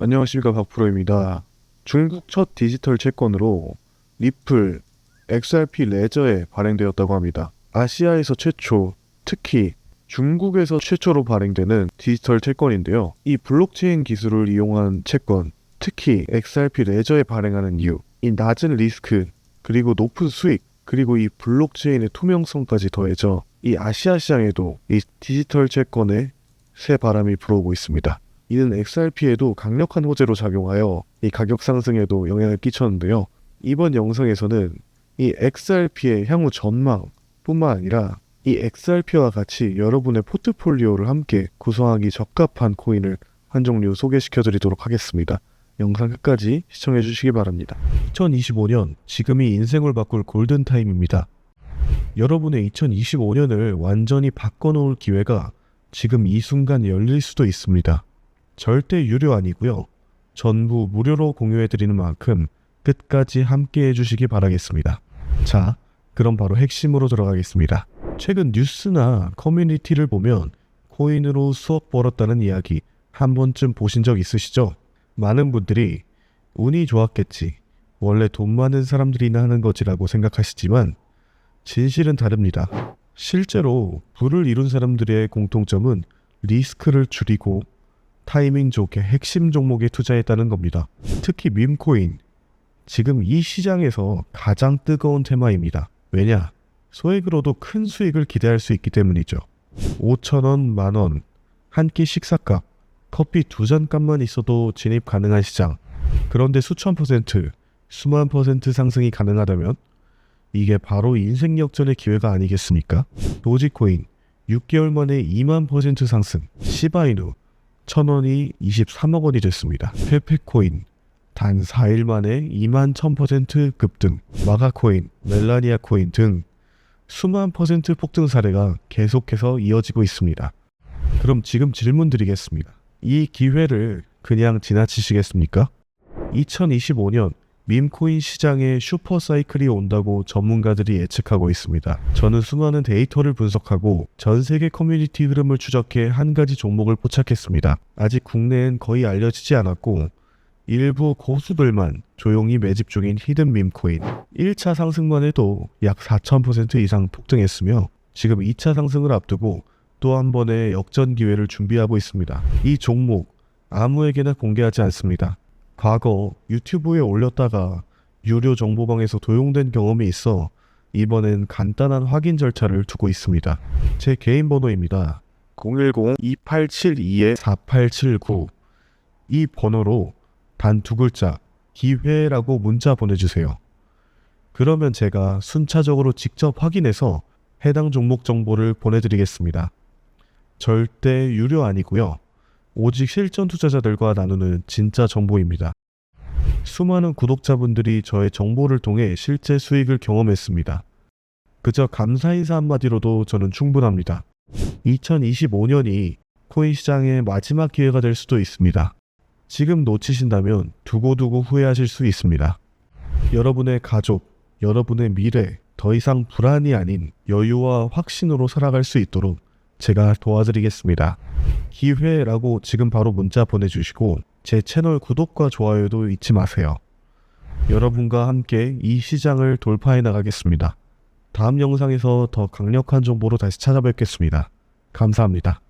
안녕하십니까 박프로입니다. 중국 첫 디지털 채권으로 리플 XRP 레저에 발행되었다고 합니다. 아시아에서 최초, 특히 중국에서 최초로 발행되는 디지털 채권인데요. 이 블록체인 기술을 이용한 채권, 특히 XRP 레저에 발행하는 이유, 이 낮은 리스크, 그리고 높은 수익, 그리고 이 블록체인의 투명성까지 더해져 이 아시아 시장에도 이 디지털 채권에 새 바람이 불어오고 있습니다. 이는 XRP에도 강력한 호재로 작용하여 이 가격 상승에도 영향을 끼쳤는데요. 이번 영상에서는 이 XRP의 향후 전망뿐만 아니라 이 XRP와 같이 여러분의 포트폴리오를 함께 구성하기 적합한 코인을 한 종류 소개시켜 드리도록 하겠습니다. 영상 끝까지 시청해 주시기 바랍니다. 2025년 지금이 인생을 바꿀 골든 타임입니다. 여러분의 2025년을 완전히 바꿔놓을 기회가 지금 이 순간 열릴 수도 있습니다. 절대 유료 아니고요. 전부 무료로 공유해드리는 만큼 끝까지 함께 해주시기 바라겠습니다. 자, 그럼 바로 핵심으로 들어가겠습니다. 최근 뉴스나 커뮤니티를 보면 코인으로 수억 벌었다는 이야기 한 번쯤 보신 적 있으시죠? 많은 분들이 운이 좋았겠지. 원래 돈 많은 사람들이나 하는 거지라고 생각하시지만 진실은 다릅니다. 실제로 부를 이룬 사람들의 공통점은 리스크를 줄이고 타이밍 좋게 핵심 종목에 투자했다는 겁니다. 특히 밈코인. 지금 이 시장에서 가장 뜨거운 테마입니다. 왜냐? 소액으로도 큰 수익을 기대할 수 있기 때문이죠. 5천원, 만원, 한 끼 식사값, 커피 두 잔 값만 있어도 진입 가능한 시장. 그런데 수천 퍼센트, 수만 퍼센트 상승이 가능하다면 이게 바로 인생 역전의 기회가 아니겠습니까? 도지코인 6개월 만에 2만 퍼센트 상승, 시바이누 1000원이 23억 원이 됐습니다. 페페코인 단 4일 만에 2만 1000% 급등, 마가코인, 멜라니아 코인 등 수만 퍼센트 폭등 사례가 계속해서 이어지고 있습니다. 그럼 지금 질문 드리겠습니다. 이 기회를 그냥 지나치시겠습니까? 2025년 밈코인 시장에 슈퍼사이클이 온다고 전문가들이 예측하고 있습니다. 저는 수많은 데이터를 분석하고 전 세계 커뮤니티 흐름을 추적해 한 가지 종목을 포착했습니다. 아직 국내엔 거의 알려지지 않았고 일부 고수들만 조용히 매집 중인 히든 밈코인 1차 상승만 해도 약 4,000% 이상 폭등했으며 지금 2차 상승을 앞두고 또 한 번의 역전 기회를 준비하고 있습니다. 이 종목 아무에게나 공개하지 않습니다. 과거 유튜브에 올렸다가 유료 정보방에서 도용된 경험이 있어 이번엔 간단한 확인 절차를 두고 있습니다. 제 개인 번호입니다. 010-2872-4879 이 번호로 단 두 글자 기회라고 문자 보내주세요. 그러면 제가 순차적으로 직접 확인해서 해당 종목 정보를 보내드리겠습니다. 절대 유료 아니고요. 오직 실전 투자자들과 나누는 진짜 정보입니다. 수많은 구독자분들이 저의 정보를 통해 실제 수익을 경험했습니다. 그저 감사 인사 한마디로도 저는 충분합니다. 2025년이 코인 시장의 마지막 기회가 될 수도 있습니다. 지금 놓치신다면 두고두고 후회하실 수 있습니다. 여러분의 가족, 여러분의 미래, 더 이상 불안이 아닌 여유와 확신으로 살아갈 수 있도록 제가 도와드리겠습니다. 기회라고 지금 바로 문자 보내주시고 제 채널 구독과 좋아요도 잊지 마세요. 여러분과 함께 이 시장을 돌파해 나가겠습니다. 다음 영상에서 더 강력한 정보로 다시 찾아뵙겠습니다. 감사합니다.